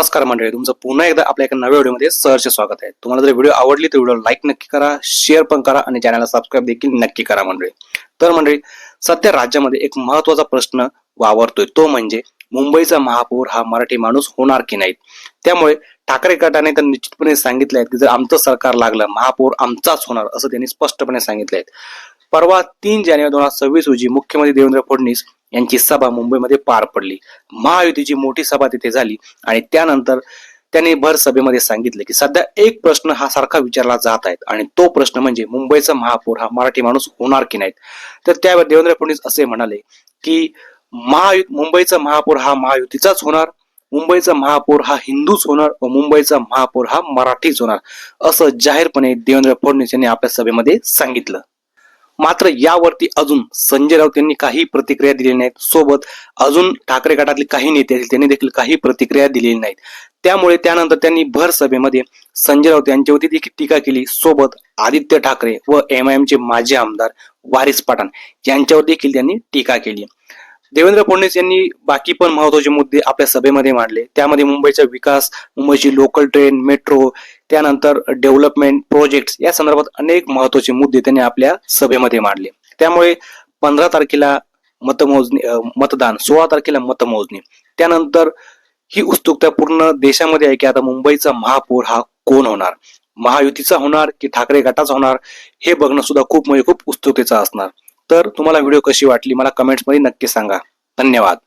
नमस्कार मंडळी तुमचं पुन्हा एकदा आपल्या एका नव्या व्हिडिओमध्ये सहर्ष स्वागत आहे. तुम्हाला जर व्हिडिओ आवडली तर व्हिडिओ लाईक नक्की करा शेअर पण करा आणि चॅनलला सबस्क्राईब देखील नक्की करा मंडळी. तर मंडळी सध्या राज्यामध्ये एक महत्त्वाचा प्रश्न वावरतोय. तो म्हणजे मुंबईचा महापौर हा मराठी माणूस होणार की नाही त्यामुळे ठाकरे गटाने तर निश्चितपणे सांगितले आहेत की जर आमचं सरकार लागलं महापौर आमचाच होणार असं त्यांनी स्पष्टपणे सांगितले आहेत. परवा तीन जानेवारी दोन हजार सव्वीस रोजी मुख्यमंत्री देवेंद्र फडणवीस यांची सभा मुंबईमध्ये पार पडली. महायुतीची मोठी सभा तिथे झाली आणि त्यानंतर त्यांनी भर सभेमध्ये सांगितले की सध्या एक प्रश्न हा सारखा विचारला जात आहे आणि तो प्रश्न म्हणजे मुंबईचा महापौर हा मराठी माणूस होणार की नाहीत? तर त्यावर देवेंद्र फडणवीस असे म्हणाले की महायु मुंबईचा महापौर हा महायुतीचाच होणार मुंबईचा महापौर हा हिंदूच होणार व मुंबईचा महापौर हा मराठीच होणार असं जाहीरपणे देवेंद्र फडणवीस यांनी आपल्या सभेमध्ये सांगितलं. मात्र यावरती अजून संजय राऊत यांनी काही प्रतिक्रिया दिलेली नाहीत. सोबत अजून ठाकरे गटातले काही नेते असतील त्यांनी देखील काही प्रतिक्रिया दिलेली नाहीत. त्यामुळे त्यानंतर त्यांनी भर सभेमध्ये संजय राऊत यांच्यावरती देखील टीका केली. सोबत आदित्य ठाकरे व एम आय चे माजी आमदार वारिस पठाण यांच्यावर देखील त्यांनी टीका केली. देवेंद्र फडणवीस यांनी बाकी पण महत्त्वाचे मुद्दे आपल्या सभेमध्ये मांडले. त्यामध्ये मुंबईचा विकास मुंबईची लोकल ट्रेन मेट्रो त्यानंतर डेव्हलपमेंट प्रोजेक्ट या संदर्भात अनेक महत्त्वाचे मुद्दे त्यांनी आपल्या सभेमध्ये मांडले. त्यामुळे पंधरा तारखेला मतमोजणी मतदान सोळा तारखेला मतमोजणी. त्यानंतर ही उत्सुकता पूर्ण देशामध्ये आहे की आता मुंबईचा महापौर हा कोण होणार? महायुतीचा होणार की ठाकरे गटाचा होणार? हे बघणं सुद्धा खूप म्हणजे खूप उत्सुकतेचं असणार. तर तुम्हाला व्हिडिओ कशी वाटली मला कमेंट्समध्ये नक्की सांगा. धन्यवाद.